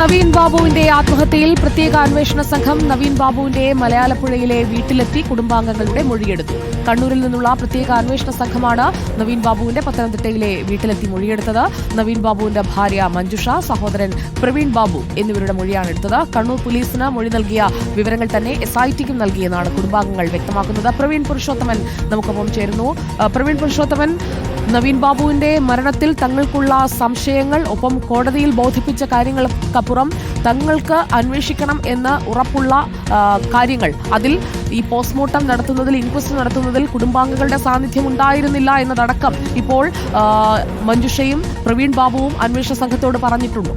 നവീൻ ബാബുവിന്റെ ആത്മഹത്യയിൽ പ്രത്യേക അന്വേഷണ സംഘം നവീൻ ബാബുവിന്റെ മലയാളപ്പുഴയിലെ വീട്ടിലെത്തി കുടുംബാംഗങ്ങളുടെ മൊഴിയെടുത്തു. കണ്ണൂരിൽ നിന്നുള്ള പ്രത്യേക അന്വേഷണ സംഘമാണ് നവീൻ ബാബുവിന്റെ പത്തനംതിട്ടയിലെ വീട്ടിലെത്തി മൊഴിയെടുത്തത്. നവീൻ ബാബുവിന്റെ ഭാര്യ മഞ്ജുഷ സഹോദരൻ പ്രവീൺ ബാബു എന്നിവരുടെ മൊഴിയാണ് എടുത്തത്. കണ്ണൂർ പോലീസിന് മൊഴി നൽകിയ വിവരങ്ങൾ തന്നെ എസ് ഐ ടിക്കും നൽകിയെന്നാണ് കുടുംബാംഗങ്ങൾ വ്യക്തമാക്കുന്നത്. പ്രവീൺ പുരുഷോത്തമൻ നമുക്കൊപ്പം ചേരുന്നു. പ്രവീൺ പുരുഷോത്തമൻ നവീൻ ബാബുവിന്റെ മരണത്തിൽ തങ്ങൾക്കുള്ള സംശയങ്ങൾ ഒപ്പം കോടതിയിൽ ബോധിപ്പിച്ച കാര്യങ്ങൾക്കപ്പുറം തങ്ങൾക്ക് അന്വേഷിക്കണം എന്ന് ഉറപ്പുള്ള കാര്യങ്ങൾ. അതിൽ ഈ പോസ്റ്റ്മോർട്ടം നടത്തുന്നതിൽ ഇൻക്വസ്റ്റ് നടത്തുന്നതിൽ കുടുംബാംഗങ്ങളുടെ സാന്നിധ്യം ഉണ്ടായിരുന്നില്ല എന്നതടക്കം ഇപ്പോൾ മഞ്ജുഷയും പ്രവീൺ ബാബുവും അന്വേഷണ സംഘത്തോട് പറഞ്ഞിട്ടുണ്ട്.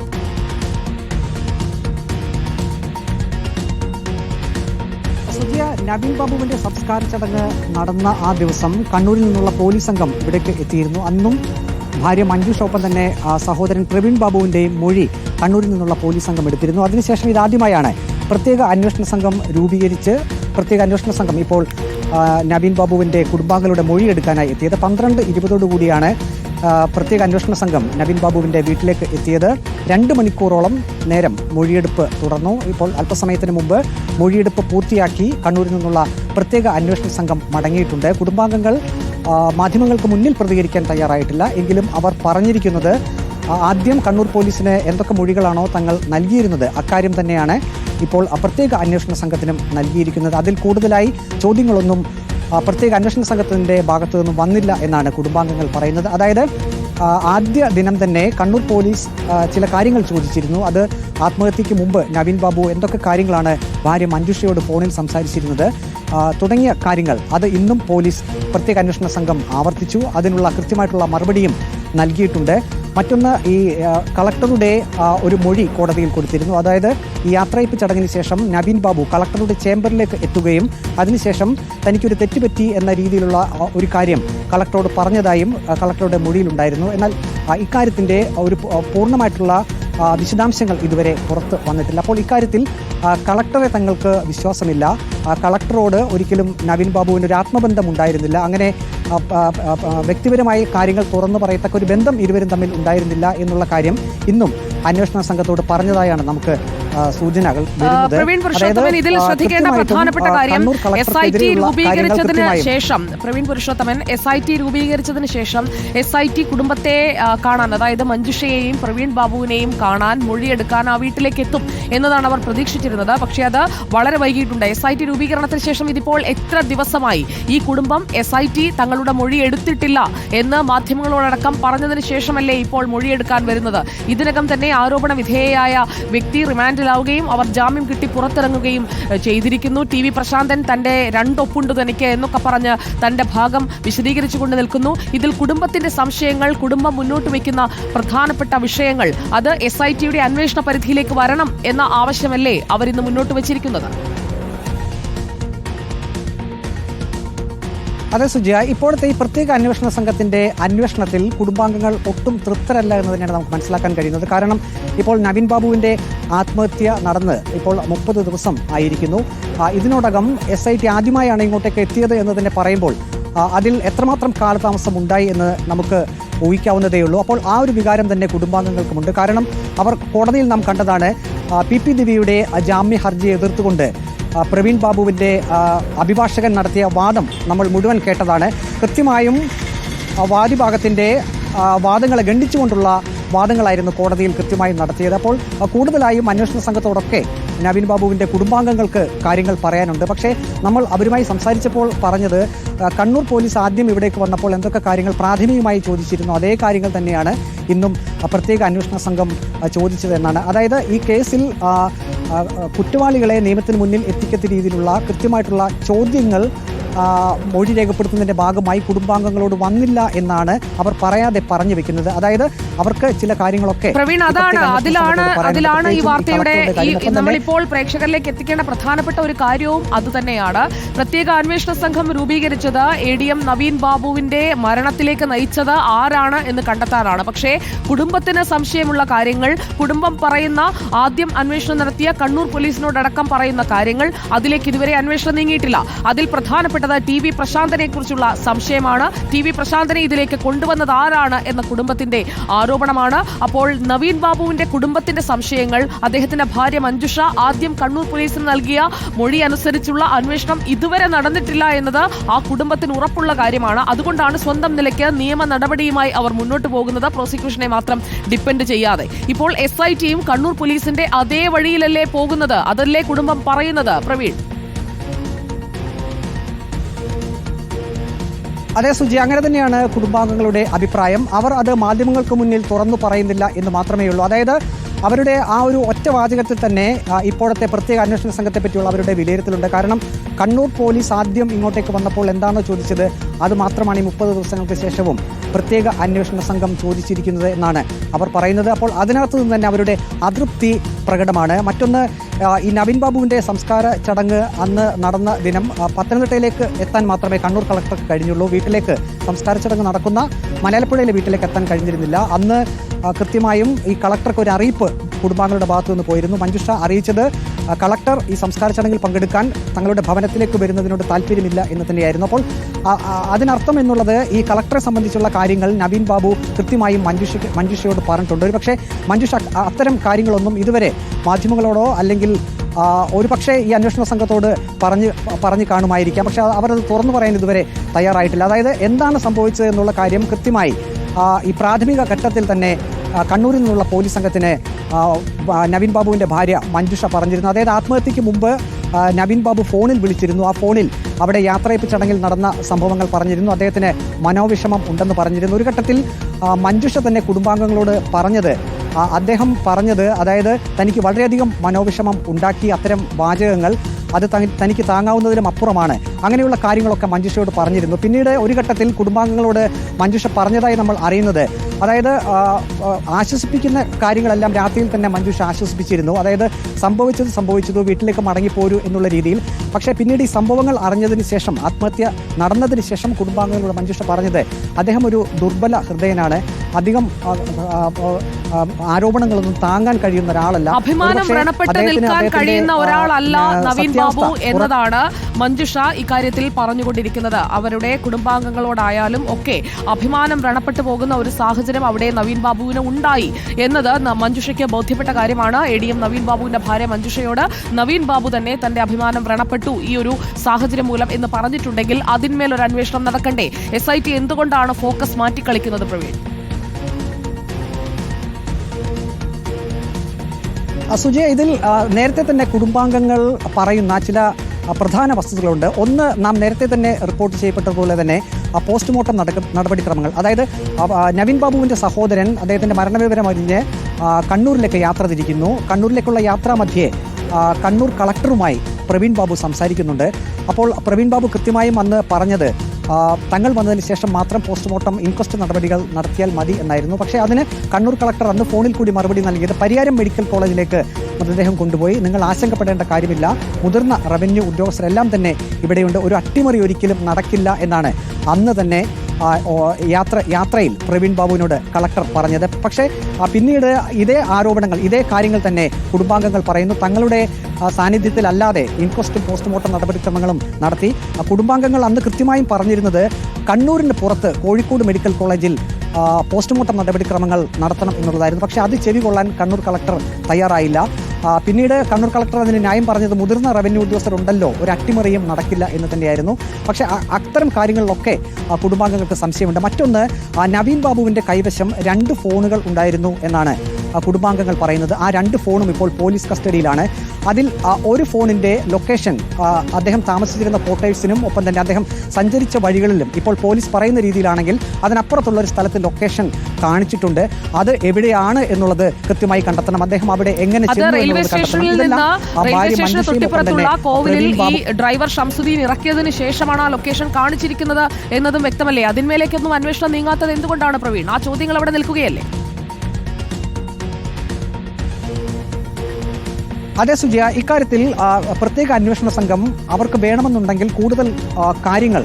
നവീൻ ബാബുവിന്റെ സംസ്കാര ചടങ്ങ് നടന്ന ആ ദിവസം കണ്ണൂരിൽ നിന്നുള്ള പോലീസ് സംഘം ഇവിടേക്ക് എത്തിയിരുന്നു. അന്നും ഭാര്യ മഞ്ജുഷൊപ്പം തന്നെ സഹോദരൻ പ്രവീൺ ബാബുവിന്റെയും മൊഴി കണ്ണൂരിൽ നിന്നുള്ള പോലീസ് സംഘം എടുത്തിരുന്നു. അതിനുശേഷം ഇതാദ്യമായാണ് പ്രത്യേക അന്വേഷണ സംഘം രൂപീകരിച്ച് പ്രത്യേക അന്വേഷണ സംഘം ഇപ്പോൾ നവീൻ ബാബുവിന്റെ കുടുംബാംഗങ്ങളുടെ മൊഴി എടുക്കാനായി എത്തിയത്. പന്ത്രണ്ട് ഇരുപതോടുകൂടിയാണ് പ്രത്യേക അന്വേഷണ സംഘം നവീൻ ബാബുവിന്റെ വീട്ടിലേക്ക് എത്തിയത് രണ്ട് മണിക്കൂറോളം നേരം മൊഴിയെടുപ്പ് തുടർന്നു. ഇപ്പോൾ അല്പസമയത്തിന് മുമ്പ് മൊഴിയെടുപ്പ് പൂർത്തിയാക്കി കണ്ണൂരിൽ നിന്നുള്ള പ്രത്യേക അന്വേഷണ സംഘം മടങ്ങിയിട്ടുണ്ട്. കുടുംബാംഗങ്ങൾ മാധ്യമങ്ങൾക്ക് മുന്നിൽ പ്രതികരിക്കാൻ തയ്യാറായിട്ടില്ല. എങ്കിലും അവർ പറഞ്ഞിരിക്കുന്നത് ആദ്യം കണ്ണൂർ പോലീസിന് എന്തൊക്കെ മൊഴികളാണോ തങ്ങൾ നൽകിയിരുന്നത് അക്കാര്യം തന്നെയാണ് ഇപ്പോൾ പ്രത്യേക അന്വേഷണ സംഘത്തിനും നൽകിയിരിക്കുന്നത്. അതിൽ കൂടുതലായി ചോദ്യങ്ങളൊന്നും പ്രത്യേക അന്വേഷണ സംഘത്തിന്റെ ഭാഗത്തു നിന്നും വന്നില്ല എന്നാണ് കുടുംബാംഗങ്ങൾ പറയുന്നത്. അതായത് ആദ്യ ദിനം തന്നെ കണ്ണൂർ പോലീസ് ചില കാര്യങ്ങൾ ചോദിച്ചിരുന്നു. അത് ആത്മഹത്യയ്ക്ക് മുമ്പ് നവീൻ ബാബു എന്തൊക്കെ കാര്യങ്ങളാണ് ഭാര്യ മഞ്ജുഷയോട് ഫോണിൽ സംസാരിച്ചിരുന്നത്? തുടങ്ങിയ കാര്യങ്ങൾ. അത് ഇന്നും പോലീസ് പ്രത്യേക അന്വേഷണ സംഘം ആവർത്തിച്ചു. അതിനുള്ള കൃത്യമായിട്ടുള്ള മറുപടിയും നൽകിയിട്ടുണ്ട്. മറ്റൊന്ന് ഈ കളക്ടറുടെ ഒരു മൊഴി കോടതിയിൽ കൊടുത്തിരുന്നു. അതായത് ഈ യാത്രയപ്പ് ചടങ്ങിന് ശേഷം നവീൻ ബാബു കളക്ടറുടെ ചേംബറിലേക്ക് എത്തുകയും അതിനുശേഷം തനിക്കൊരു തെറ്റുപറ്റി എന്ന രീതിയിലുള്ള ഒരു കാര്യം കളക്ടറോട് പറഞ്ഞതായും കളക്ടറുടെ മൊഴിയിലുണ്ടായിരുന്നു. എന്നാൽ ഇക്കാര്യത്തിന്റെ ഒരു പൂർണമായിട്ടുള്ള വിശദാംശങ്ങൾ ഇതുവരെ പുറത്ത് വന്നിട്ടില്ല. അപ്പോൾ ഇക്കാര്യത്തിൽ കളക്ടറെ തങ്ങൾക്ക് വിശ്വാസമില്ല. ആ, കളക്ടറോട് ഒരിക്കലും നവീൻ ബാബുവിന് ഒരു ആത്മബന്ധം ഉണ്ടായിരുന്നില്ല. അങ്ങനെ വ്യക്തിപരമായി കാര്യങ്ങൾ തുറന്നു പറയത്തക്ക ഒരു ബന്ധം ഇരുവരും തമ്മിൽ ഉണ്ടായിരുന്നില്ല എന്നുള്ള കാര്യം ഇന്നും അന്വേഷണ സംഘത്തോട് പറഞ്ഞതായാണ് നമുക്ക് സൂചനകൾ. പ്രവീൺ പുരുഷോത്തമൻ ഇതിൽ ശ്രദ്ധിക്കേണ്ട പ്രധാനപ്പെട്ട കാര്യം എസ് ഐ ടി രൂപീകരിച്ചതിന് ശേഷം Praveen Purushothaman S I T രൂപീകരിച്ചതിന് ശേഷം എസ് ഐ ടി കുടുംബത്തെ കാണാൻ അതായത് മഞ്ജുഷയെയും പ്രവീൺ ബാബുവിനെയും കാണാൻ മൊഴിയെടുക്കാൻ ആ വീട്ടിലേക്ക് എത്തും എന്നതാണ് അവർ പ്രതീക്ഷിച്ചിരുന്നത്. പക്ഷേ അത് വളരെ വൈകിയിട്ടുണ്ട്. എസ് ഐ ടി രൂപീകരണത്തിന് ശേഷം ഇതിപ്പോൾ എത്ര ദിവസമായി? ഈ കുടുംബം എസ് ഐ ടി തങ്ങളുടെ മൊഴി എടുത്തിട്ടില്ല എന്ന് മാധ്യമങ്ങളോടക്കം പറഞ്ഞതിന് ശേഷമല്ലേ ഇപ്പോൾ മൊഴിയെടുക്കാൻ വരുന്നത്? ഇതിനകം തന്നെ ആരോപണ വിധേയയായ വ്യക്തി റിമാൻഡിലാവുകയും അവർ ജാമ്യം കിട്ടി പുറത്തിറങ്ങുകയും ചെയ്തിരിക്കുന്നു. ടി വി പ്രശാന്തൻ തന്റെ രണ്ടൊപ്പുണ്ട് തനിക്ക് എന്നൊക്കെ പറഞ്ഞ് തന്റെ ഭാഗം വിശദീകരിച്ചുകൊണ്ട് നിൽക്കുന്നു. ഇതിൽ കുടുംബത്തിന്റെ സംശയങ്ങൾ കുടുംബം മുന്നോട്ട് വയ്ക്കുന്ന പ്രധാനപ്പെട്ട വിഷയങ്ങൾ അത് എസ് ഐ ടിയുടെ അന്വേഷണ പരിധിയിലേക്ക് വരണം എന്ന ആവശ്യമല്ലേ അവരിന്ന് മുന്നോട്ട് വച്ചിരിക്കുന്നത്. അതെ സുജിയ. ഇപ്പോഴത്തെ ഈ പ്രത്യേക അന്വേഷണ സംഘത്തിന്റെ അന്വേഷണത്തിൽ കുടുംബാംഗങ്ങൾ ഒട്ടും തൃപ്തരല്ല എന്ന് തന്നെയാണ് നമുക്ക് മനസ്സിലാക്കാൻ കഴിയുന്നത്. കാരണം ഇപ്പോൾ നവീൻ ബാബുവിന്റെ ആത്മഹത്യ നടന്ന് ഇപ്പോൾ മുപ്പത് ദിവസം ആയിരിക്കുന്നു. ഇതിനോടകം എസ് ഐ ടി ആദ്യമായാണ് ഇങ്ങോട്ടേക്ക് എത്തിയത് എന്ന് തന്നെ പറയുമ്പോൾ അതിൽ എത്രമാത്രം കാലതാമസം ഉണ്ടായി എന്ന് നമുക്ക് ഊഹിക്കാവുന്നതേ ഉള്ളൂ അപ്പോൾ ആ ഒരു വികാരം തന്നെ കുടുംബാംഗങ്ങൾക്കുമുണ്ട്. കാരണം അവർ കോടതിയിൽ നാം കണ്ടതാണ് പി പി ദിവ്യയുടെ ജാമ്യ ഹർജിയെ എതിർത്തുകൊണ്ട് പ്രവീൺ ബാബുവിന്റെ അഭിഭാഷകൻ നടത്തിയ വാദം നമ്മൾ മുഴുവൻ കേട്ടതാണ്. കൃത്യമായും വാദിഭാഗത്തിന്റെ വാദങ്ങളെ ഖണ്ഡിച്ചുകൊണ്ടുള്ള വാദങ്ങളായിരുന്നു കോടതിയിൽ കൃത്യമായി നടത്തിയത്. അപ്പോൾ കൂടുതലായും അന്വേഷണ സംഘത്തോടൊക്കെ നവീൻ ബാബുവിന്റെ കുടുംബാംഗങ്ങൾക്ക് കാര്യങ്ങൾ പറയാനുണ്ട്. പക്ഷേ നമ്മൾ അവരുമായി സംസാരിച്ചപ്പോൾ പറഞ്ഞത് കണ്ണൂർ പോലീസ് ആദ്യം ഇവിടേക്ക് വന്നപ്പോൾ എന്തൊക്കെ കാര്യങ്ങൾ പ്രാഥമികമായി ചോദിച്ചിരുന്നു അതേ കാര്യങ്ങൾ തന്നെയാണ് ഇന്നും പ്രത്യേക അന്വേഷണ സംഘം ചോദിച്ചതെന്നാണ് അതായത് ഈ കേസിൽ കുറ്റവാളികളെ നിയമത്തിന് മുന്നിൽ എത്തിക്കത്ത രീതിയിലുള്ള കൃത്യമായിട്ടുള്ള ചോദ്യങ്ങൾ മൊഴി രേഖപ്പെടുത്തുന്നതിന്റെ ഭാഗമായി കുടുംബാംഗങ്ങളോട് വന്നില്ല എന്നാണ് അവർ പറയാതെ പറഞ്ഞു വെക്കുന്നത്. അതായത് അവർക്ക് ചില കാര്യങ്ങളൊക്കെ പ്രവീൺ അതാണ് അതിലാണ് അതിലാണ് ഈ വാർത്തയുടെ നമ്മളിപ്പോൾ പ്രേക്ഷകരിലേക്ക് എത്തിക്കേണ്ട പ്രധാനപ്പെട്ട ഒരു കാര്യവും അതുതന്നെയാണ് പ്രത്യേക അന്വേഷണ സംഘം രൂപീകരിച്ചത് എ ഡി എം നവീൻ ബാബുവിന്റെ മരണത്തിലേക്ക് നയിച്ചത് ആരാണ് എന്ന് കണ്ടെത്താനാണ്. പക്ഷേ കുടുംബത്തിന് സംശയമുള്ള കാര്യങ്ങൾ കുടുംബം പറയുന്ന ആദ്യം അന്വേഷണം നടത്തിയ കണ്ണൂർ പോലീസിനോടടക്കം പറയുന്ന കാര്യങ്ങൾ അതിലേക്ക് ഇതുവരെ അന്വേഷണം നീങ്ങിയിട്ടില്ല. അതിൽ പ്രധാനപ്പെട്ട ബന്ധപ്പെട്ടത് ടി വി പ്രശാന്തനെ കുറിച്ചുള്ള സംശയമാണ്. ടി വി പ്രശാന്തനെ ഇതിലേക്ക് കൊണ്ടുവന്നത് ആരാണ് എന്ന കുടുംബത്തിന്റെ ആരോപണമാണ്. അപ്പോൾ നവീൻ ബാബുവിന്റെ കുടുംബത്തിന്റെ സംശയങ്ങൾ അദ്ദേഹത്തിന്റെ ഭാര്യ മഞ്ജുഷ ആദ്യം കണ്ണൂർ പോലീസിന് നൽകിയ മൊഴി അനുസരിച്ചുള്ള അന്വേഷണം ഇതുവരെ നടന്നിട്ടില്ല എന്നത് ആ കുടുംബത്തിന് ഉറപ്പുള്ള കാര്യമാണ്. അതുകൊണ്ടാണ് സ്വന്തം നിലയ്ക്ക് നിയമ നടപടിയുമായി അവർ മുന്നോട്ട് പോകുന്നത്. പ്രോസിക്യൂഷനെ മാത്രം ഡിപ്പെൻഡ് ചെയ്യാതെ. ഇപ്പോൾ എസ് ഐ ടിയും കണ്ണൂർ പോലീസിന്റെ അതേ വഴിയിലല്ലേ പോകുന്നത്? അതല്ലേ കുടുംബം പറയുന്നത്? പ്രവീൺ. അതെ സുജി അങ്ങനെ തന്നെയാണ് കുടുംബാംഗങ്ങളുടെ അഭിപ്രായം. അവർ അത് മാധ്യമങ്ങൾക്ക് മുന്നിൽ തുറന്നു പറയുന്നില്ല എന്ന് മാത്രമേ ഉള്ളൂ അതായത് അവരുടെ ആ ഒരു ഒറ്റ വാചകത്തിൽ തന്നെ ഇപ്പോഴത്തെ പ്രത്യേക അന്വേഷണ സംഘത്തെ പറ്റിയുള്ള അവരുടെ വിലയിരുത്തലുണ്ട്. കാരണം കണ്ണൂർ പോലീസ് ആദ്യം ഇങ്ങോട്ടേക്ക് വന്നപ്പോൾ എന്താണെന്ന് ചോദിച്ചത് അത് മാത്രമാണ് ഈ മുപ്പത് ദിവസങ്ങൾക്ക് ശേഷവും പ്രത്യേക അന്വേഷണ സംഘം ചോദിച്ചിരിക്കുന്നത് എന്നാണ് അവർ പറയുന്നത്. അപ്പോൾ അതിനകത്ത് നിന്ന് തന്നെ അവരുടെ അതൃപ്തി പ്രകടമാണ്. മറ്റൊന്ന് ഈ നവീൻ ബാബുവിന്റെ സംസ്കാര ചടങ്ങ് അന്ന് നടന്ന ദിനം പത്തനംതിട്ടയിലേക്ക് എത്താൻ മാത്രമേ കണ്ണൂർ കളക്ടർക്ക് കഴിഞ്ഞുള്ളൂ. വീട്ടിലേക്ക് സംസ്കാര ചടങ്ങ് നടക്കുന്ന മലയാളപ്പുഴയിലെ വീട്ടിലേക്ക് എത്താൻ കഴിഞ്ഞിരുന്നില്ല. അന്ന് കൃത്യമായും ഈ കളക്ടർക്ക് ഒരു അറിയിപ്പ് കുടുംബാംഗങ്ങളുടെ ഭാഗത്തു നിന്ന് പോയിരുന്നു. മഞ്ജുഷ അറിയിച്ചത് കളക്ടർ ഈ സംസ്കാര ചടങ്ങിൽ പങ്കെടുക്കാൻ തങ്ങളുടെ ഭവനത്തിലേക്ക് വരുന്നതിനോട് താല്പര്യമില്ല എന്ന് തന്നെയായിരുന്നു. അപ്പോൾ അതിനർത്ഥം എന്നുള്ളത് ഈ കളക്ടറെ സംബന്ധിച്ചുള്ള കാര്യങ്ങൾ നവീൻ ബാബു കൃത്യമായും മഞ്ജുഷ മഞ്ജുഷയോട് പറഞ്ഞിട്ടുണ്ട്. ഒരു പക്ഷേ മഞ്ജുഷ അത്തരം കാര്യങ്ങളൊന്നും ഇതുവരെ മാധ്യമങ്ങളോടോ അല്ലെങ്കിൽ ഒരു പക്ഷേ ഈ അന്വേഷണ സംഘത്തോട് പറഞ്ഞ് പറഞ്ഞു കാണുമായിരിക്കാം. പക്ഷേ അവരത് തുറന്നു പറയാൻ ഇതുവരെ തയ്യാറായിട്ടില്ല. അതായത് എന്താണ് സംഭവിച്ചത് എന്നുള്ള കാര്യം കൃത്യമായി ഈ പ്രാഥമിക ഘട്ടത്തിൽ തന്നെ കണ്ണൂരിൽ നിന്നുള്ള പോലീസ് സംഘത്തിന് നവീൻ ബാബുവിന്റെ ഭാര്യ മഞ്ജുഷ പറഞ്ഞിരുന്നു. അതായത് ആത്മഹത്യയ്ക്ക് മുമ്പ് നവീൻ ബാബു ഫോണിൽ വിളിച്ചിരുന്നു. ആ ഫോണിൽ അവിടെ യാത്രയപ്പ് ചടങ്ങിൽ നടന്ന സംഭവങ്ങൾ പറഞ്ഞിരുന്നു. അദ്ദേഹത്തിന് മനോവിഷമം ഉണ്ടെന്ന് പറഞ്ഞിരുന്നു. ഒരു ഘട്ടത്തിൽ മഞ്ജുഷ തന്നെ കുടുംബാംഗങ്ങളോട് പറഞ്ഞത് അദ്ദേഹം പറഞ്ഞത് അതായത് തനിക്ക് വളരെയധികം മനോവിഷമം ഉണ്ടാക്കി അത്തരം വാചകങ്ങൾ അത് തനി- തനിക്ക് താങ്ങാവുന്നതിലും അപ്പുറമാണ്. അങ്ങനെയുള്ള കാര്യങ്ങളൊക്കെ മഞ്ജുഷയോട് പറഞ്ഞിരുന്നു. പിന്നീട് ഒരു ഘട്ടത്തിൽ കുടുംബാംഗങ്ങളോട് മഞ്ജുഷ പറഞ്ഞതായി നമ്മൾ അറിയുന്നത്. അതായത് ആശ്വസിപ്പിക്കുന്ന കാര്യങ്ങളെല്ലാം രാത്രിയിൽ തന്നെ മഞ്ജുഷ ആശ്വസിപ്പിച്ചിരുന്നു. അതായത് സംഭവിച്ചത് സംഭവിച്ചത് വീട്ടിലേക്ക് മടങ്ങിപ്പോരൂ എന്നുള്ള രീതിയിൽ. പക്ഷേ പിന്നീട് ഈ സംഭവങ്ങൾ അറിഞ്ഞതിന് ശേഷം ആത്മഹത്യ നടന്നതിന് ശേഷം കുടുംബാംഗങ്ങളോട് മഞ്ജുഷ പറഞ്ഞത് അദ്ദേഹം ഒരു ദുർബല ഹൃദയനാണ്. അധികം ആരോപണങ്ങളൊന്നും താങ്ങാൻ കഴിയുന്ന ഒരാളല്ല. അഭിമാനം വ്രണപ്പെട്ട് നിൽക്കാൻ കഴിയുന്ന ഒരാളല്ല നവീൻ ബാബു എന്നതാണ് മഞ്ജുഷ ഇക്കാര്യത്തിൽ പറഞ്ഞുകൊണ്ടിരിക്കുന്നത്. അവരുടെ കുടുംബാംഗങ്ങളോടായാലും ഒക്കെ അഭിമാനം വ്രണപ്പെട്ടു പോകുന്ന ഒരു സാഹചര്യം അവിടെ നവീൻ ബാബുവിന് ഉണ്ടായി എന്നത് മഞ്ജുഷയ്ക്ക് ബോധ്യപ്പെട്ട കാര്യമാണ്. എ ഡി എം നവീൻ ബാബുവിന്റെ ഭാര്യ മഞ്ജുഷയോട് നവീൻ ബാബു തന്നെ തന്റെ അഭിമാനം വ്രണപ്പെട്ടു ഈ ഒരു സാഹചര്യം മൂലം എന്ന് പറഞ്ഞിട്ടുണ്ടെങ്കിൽ അതിന്മേൽ ഒരു അന്വേഷണം നടക്കണ്ടേ? എസ് ഐ ടി എന്തുകൊണ്ടാണ് ഫോക്കസ് മാറ്റിക്കളിക്കുന്നത് പ്രവീൺ? സുജയ ഇതിൽ നേരത്തെ തന്നെ കുടുംബാംഗങ്ങൾ പറയുന്ന ചില പ്രധാന വസ്തുതകളുണ്ട്. ഒന്ന് നാം നേരത്തെ തന്നെ റിപ്പോർട്ട് ചെയ്യപ്പെട്ടതുപോലെ തന്നെ പോസ്റ്റ്മോർട്ടം നടക്ക നടപടിക്രമങ്ങൾ. അതായത് നവീൻ ബാബുവിന്റെ സഹോദരൻ അദ്ദേഹത്തിന്റെ മരണവിവരം അറിഞ്ഞ് കണ്ണൂരിലേക്ക് യാത്ര തിരിക്കുന്നു. കണ്ണൂരിലേക്കുള്ള യാത്രാ മധ്യേ കണ്ണൂർ കളക്ടറുമായി പ്രവീൺ ബാബു സംസാരിക്കുന്നുണ്ട്. അപ്പോൾ പ്രവീൺ ബാബു കൃത്യമായും അന്ന് പറഞ്ഞത് തങ്ങൾ വന്നതിന് ശേഷം മാത്രം പോസ്റ്റ്മോർട്ടം ഇൻക്വസ്റ്റ് നടപടികൾ നടത്തിയാൽ മതി എന്നായിരുന്നു. പക്ഷേ അതിന് കണ്ണൂർ കളക്ടർ അന്ന് ഫോണിൽ കൂടി മറുപടി നൽകിയത് പരിയാരം മെഡിക്കൽ കോളേജിലേക്ക് മൃതദേഹം കൊണ്ടുപോയി. നിങ്ങൾ ആശങ്കപ്പെടേണ്ട കാര്യമില്ല. മുതിർന്ന റവന്യൂ ഉദ്യോഗസ്ഥരെല്ലാം തന്നെ ഇവിടെയുണ്ട്. ഒരു അട്ടിമറി ഒരിക്കലും നടക്കില്ല എന്നാണ്. അന്ന് തന്നെ യാത്ര യാത്രയിൽ പ്രവീൺ ബാബുവിനോട് കളക്ടർ പറഞ്ഞത്. പക്ഷേ പിന്നീട് ഇതേ ആരോപണങ്ങൾ ഇതേ കാര്യങ്ങൾ തന്നെ കുടുംബാംഗങ്ങൾ പറയുന്നു. തങ്ങളുടെ സാന്നിധ്യത്തിലല്ലാതെ ഇൻക്വസ്റ്റും പോസ്റ്റ്മോർട്ടം നടപടിക്രമങ്ങളും നടത്തി. കുടുംബാംഗങ്ങൾ അന്ന് കൃത്യമായും പറഞ്ഞിരുന്നത് കണ്ണൂരിന് പുറത്ത് കോഴിക്കോട് മെഡിക്കൽ കോളേജിൽ പോസ്റ്റ്മോർട്ടം നടപടിക്രമങ്ങൾ നടത്തണം എന്നുള്ളതായിരുന്നു പക്ഷേ അത് ചെവി കൊള്ളാൻ കണ്ണൂർ കളക്ടർ തയ്യാറായില്ല. പിന്നീട് കണ്ണൂർ കളക്ടർ അതിന് ന്യായം പറഞ്ഞത് മുതിർന്ന റവന്യൂ ഉദ്യോഗസ്ഥരുണ്ടല്ലോ. ഒരു അട്ടിമറിയും നടക്കില്ല എന്ന് തന്നെയായിരുന്നു. പക്ഷേ അത്തരം കാര്യങ്ങളിലൊക്കെ കുടുംബാംഗങ്ങൾക്ക് സംശയമുണ്ട്. മറ്റൊന്ന് നവീൻ ബാബുവിന്റെ കൈവശം രണ്ട് ഫോണുകൾ ഉണ്ടായിരുന്നു എന്നാണ് കുടുംബാംഗങ്ങൾ പറയുന്നത്. ആ രണ്ട് ഫോണും ഇപ്പോൾ പോലീസ് കസ്റ്റഡിയിലാണ്. അതിൽ ആ, ഒരു ഫോണിന്റെ ലൊക്കേഷൻ അദ്ദേഹം താമസിച്ചിരുന്ന ക്വാർട്ടേഴ്സിനും ഒപ്പം തന്നെ അദ്ദേഹം സഞ്ചരിച്ച വഴികളിലും ഇപ്പോൾ പോലീസ് പറയുന്ന രീതിയിലാണെങ്കിൽ അതിനപ്പുറത്തുള്ള ഒരു സ്ഥലത്ത് ലൊക്കേഷൻ കാണിച്ചിട്ടുണ്ട്. അത് എവിടെയാണ് എന്നുള്ളത് കൃത്യമായി കണ്ടെത്തണം. അദ്ദേഹം അവിടെ എങ്ങനെ ഡ്രൈവർ ഷംസുദ്ദീൻ ഇറക്കിയതിന് ശേഷമാണ് ആ ലൊക്കേഷൻ കാണിച്ചിരിക്കുന്നത് എന്നതും വ്യക്തമല്ലേ? അതിന്മേലേക്കൊന്നും അന്വേഷണം നീങ്ങാത്തത് എന്തുകൊണ്ടാണ് പ്രവീൺ? ആ ചോദ്യങ്ങൾ അവിടെ നിൽക്കുകയല്ലേ? അതെ സുജയ ഇക്കാര്യത്തിൽ പ്രത്യേക അന്വേഷണ സംഘം അവർക്ക് വേണമെന്നുണ്ടെങ്കിൽ കൂടുതൽ കാര്യങ്ങൾ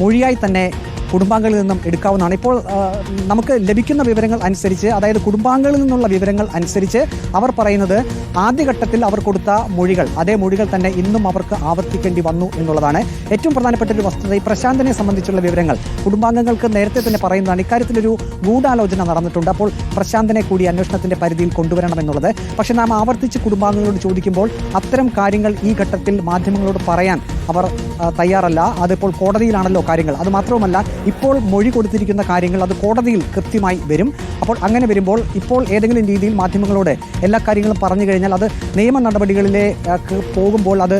മൊഴിയായി തന്നെ കുടുംബാംഗങ്ങളിൽ നിന്നും എടുക്കാവുന്നതാണ്. ഇപ്പോൾ നമുക്ക് ലഭിക്കുന്ന വിവരങ്ങൾ അനുസരിച്ച് അതായത് കുടുംബാംഗങ്ങളിൽ നിന്നുള്ള വിവരങ്ങൾ അനുസരിച്ച് അവർ പറയുന്നത് ആദ്യഘട്ടത്തിൽ അവർ കൊടുത്ത മൊഴികൾ അതേ മൊഴികൾ തന്നെ ഇന്നും അവർക്ക് ആവർത്തിക്കേണ്ടി വന്നു എന്നുള്ളതാണ് ഏറ്റവും പ്രധാനപ്പെട്ട ഒരു വസ്തുത. ഈ പ്രശാന്തനെ സംബന്ധിച്ചുള്ള വിവരങ്ങൾ കുടുംബാംഗങ്ങൾക്ക് നേരത്തെ തന്നെ പറയുന്നതാണ്. ഇക്കാര്യത്തിലൊരു ഗൂഢാലോചന നടന്നിട്ടുണ്ട്. അപ്പോൾ പ്രശാന്തനെ കൂടി അന്വേഷണത്തിന്റെ പരിധിയിൽ കൊണ്ടുവരണമെന്നുള്ളത്. പക്ഷേ നാം ആവർത്തിച്ച് കുടുംബാംഗങ്ങളോട് ചോദിക്കുമ്പോൾ അത്തരം കാര്യങ്ങൾ ഈ ഘട്ടത്തിൽ മാധ്യമങ്ങളോട് പറയാൻ അവർ തയ്യാറല്ല. അതിപ്പോൾ കോടതിയിലാണല്ലോ കാര്യങ്ങൾ. അത് മാത്രവുമല്ല ഇപ്പോൾ മൊഴി കൊടുത്തിരിക്കുന്ന കാര്യങ്ങൾ അത് കോടതിയിൽ കൃത്യമായി വരും. അപ്പോൾ അങ്ങനെ വരുമ്പോൾ ഇപ്പോൾ ഏതെങ്കിലും രീതിയിൽ മാധ്യമങ്ങളോട് എല്ലാ കാര്യങ്ങളും പറഞ്ഞു കഴിഞ്ഞാൽ അത് നിയമ നടപടികളിലേക്ക് പോകുമ്പോൾ അത്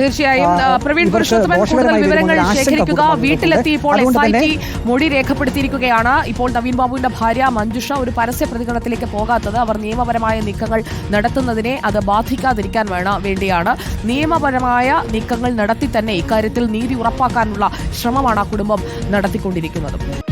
മൊഴി രേഖപ്പെടുത്തിയിരിക്കുകയാണ്. ഇപ്പോൾ നവീൻ ബാബുവിന്റെ ഭാര്യ മഞ്ജുഷ ഒരു പരസ്യ പ്രതികരണത്തിലേക്ക് പോകാത്തത് അവർ നിയമപരമായ നീക്കങ്ങൾ നടത്തുന്നതിനെ അത് ബാധിക്കാതിരിക്കാൻ വേണ വേണ്ടിയാണ്. നിയമപരമായ നീക്കങ്ങൾ നടത്തി തന്നെ ഇക്കാര്യത്തിൽ നീതി ഉറപ്പാക്കാനുള്ള ശ്രമമാണ് ആ കുടുംബം നടത്തിക്കൊണ്ടിരിക്കുന്നത്. ধন্যবাদ